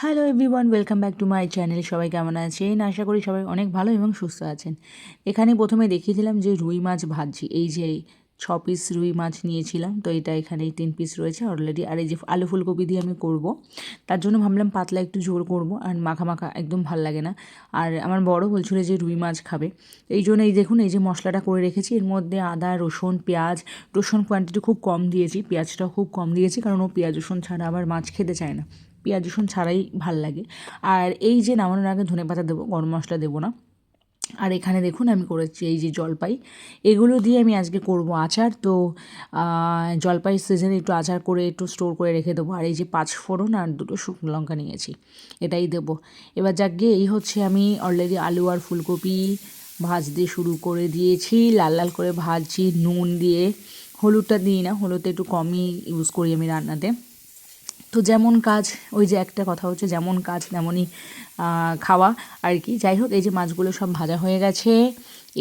Hello everyone welcome back to my channel সবাই কেমন আছেন? আশা করি সবাই অনেক ভালো এবং সুস্থ আছেন। এখানে প্রথমে দেখিয়েছিলাম যে রুই মাছ ভাজছি। এই যে ছ পিস রুই মাছ নিয়েছিলাম, তো এটা এখানে তিন পিস রয়েছে অলরেডি আর এই যে আলু ফুলকপি দিয়ে আমি করব, তার জন্য ভাবলাম পাতলা একটু ঝোল করব, আর মাখা মাখা একদম ভালো লাগে না। আর আমার বড় বলছিল যে রুই মাছ খাবে। এই জন্য এই দেখুন, এই যে মশলাটা করে রেখেছি, এর মধ্যে আদা, রসুন, পেঁয়াজ, রসুন কোয়ান্টিটি খুব কম দিয়েছি, পেঁয়াজটাও খুব কম দিয়েছি, কারণ ও পেঁয়াজ রসুন ছাড়া আবার মাছ খেতে চায় না। পেঁয়াজ রসুন ছাড়াই ভালো লাগে। আর এই যে নামানোর আগে ধনে পাতা দেবো, গরম মশলা দেবো না। আর এখানে দেখুন আমি করেছি এই যে জলপাই। এগুলো দিয়ে আমি আজকে করব আচার। তো জলপাই সিজনে একটু আচার করে একটু স্টোর করে রেখে দেবো। আর এই যে পাঁচ ফোড়ন আর দুটো শুকনো লঙ্কা নিয়েছি, এটাই দেবো। এবার যাক গিয়ে, এই হচ্ছে আমি অলরেডি আলু আর ফুলকপি ভাজতে শুরু করে দিয়েছি। লাল লাল করে ভাজছি, নুন দিয়ে। হলুদটা দিই না, হলুদটা একটু কমই ইউজ করি আমি রান্নাতে। তো যেমন কাজ, ওই যে একটা কথা হচ্ছে যেমন কাজ তেমনই খাওয়া আর কি। যাই হোক, এই যে মাছগুলো সব ভাজা হয়ে গেছে।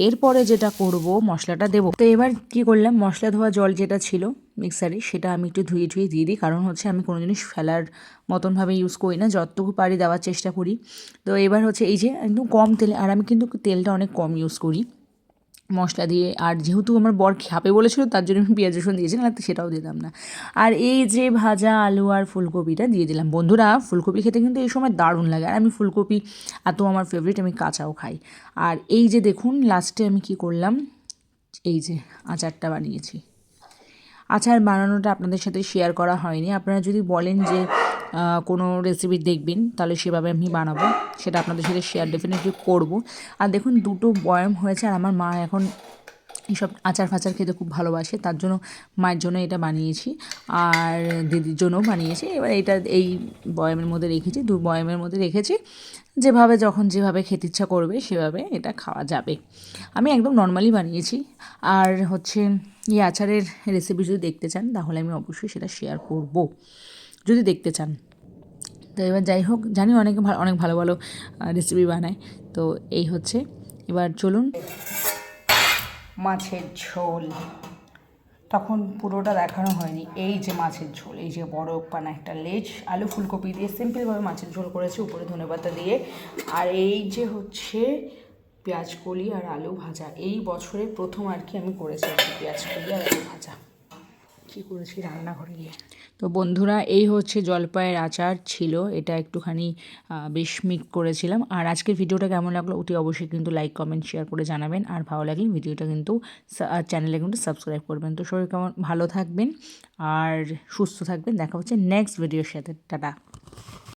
এরপরে যেটা করব, মশলাটা দেবো। তো এবার কি করলাম, মশলা ধোয়া জল যেটা ছিল মিক্সারে, সেটা আমি একটু ধুয়ে ধুয়ে দিয়ে দিই। কারণ হচ্ছে আমি কোনো জিনিস ফেলার মতনভাবে ইউজ করি না, যতটুকু পারি দেওয়ার চেষ্টা করি। তো এবার হচ্ছে এই যে একদম কম তেলে, আর আমি কিন্তু তেলটা অনেক কম ইউজ করি। মশলা দিয়ে, আর যেহেতু আমার বর খাবে বলেছিল, তার জন্য আমি পেঁয়াজ রসুন দিয়েছি না সেটাও দিতাম না। আর এই যে ভাজা আলু আর ফুলকপিটা দিয়ে দিলাম। বন্ধুরা, ফুলকপি খেতে কিন্তু এই সময় দারুণ লাগে। আর আমি ফুলকপি এত আমার ফেভারিট আমি কাঁচাও খাই। আর এই যে দেখুন লাস্টে আমি কি করলাম? এই যে আচারটা বানিয়েছি। আচার বানানোটা আপনাদের সাথে শেয়ার করা হয়নি। আপনারা যদি বলেন যে কোনো রেসিপি দেখবেন, তাহলে সেভাবে আমি বানাবো। সেটা আপনাদের সাথে শেয়ার ডেফিনেটলি করব। আর দেখুন, দুটো বয়াম হয়েছে, আর আমার মা এখন এইসব আচার ফাচার খেতে খুব ভালোবাসে, তার জন্য মায়ের জন্য এটা বানিয়েছি, আর দিদির জন্যও বানিয়েছি। এবার এটা এই বয়ামের মধ্যে রেখেছি, দু বয়ামের মধ্যে রেখেছি। যেভাবে, যখন যেভাবে খেতে ইচ্ছা করবে, সেভাবে এটা খাওয়া যাবে। আমি একদম নর্মালি বানিয়েছি, আর হচ্ছে এই আচারের রেসিপি যদি দেখতে চান, তাহলে আমি অবশ্যই সেটা শেয়ার করব। যদি দেখতে চান। তো এবার যাই হোক, জানি অনেকে অনেক ভালো ভালো রেসিপি বানায়। তো এই হচ্ছে। এবার চলুন। মাছের ঝোল। তখন পুরোটা দেখানো হয়নি। এই যে মাছের ঝোল, এই যে বড় পানা একটা লেজ, আলু ফুলকপি দিয়ে সিম্পলভাবে মাছের ঝোল করেছি, উপরে ধনেপাতা দিয়ে। আর এই যে হচ্ছে পেঁয়াজ কলি আর আলু ভাজা। এই বছরে প্রথম আর কি আমি করেছি পেঁয়াজ কলি আর আলু ভাজা। কী করেছি রান্নাঘরে গিয়ে? তো বন্ধুরা, এই হচ্ছে জলপাইয়ের আচার ছিল। এটা একটুখানি বেশ মিক করেছিলাম। আর আজকের ভিডিওটা কেমন লাগল অতি অবশ্যই কিন্তু লাইক, কমেন্ট, শেয়ার করে জানাবেন। আর ভালো লাগলে ভিডিওটা কিন্তু চ্যানেলে কিন্তু সাবস্ক্রাইব করবেন। তো শরীর কেমন, ভালো থাকবেন আর সুস্থ থাকবেন। দেখা হচ্ছে নেক্সট ভিডিওর সাথে। টাটা।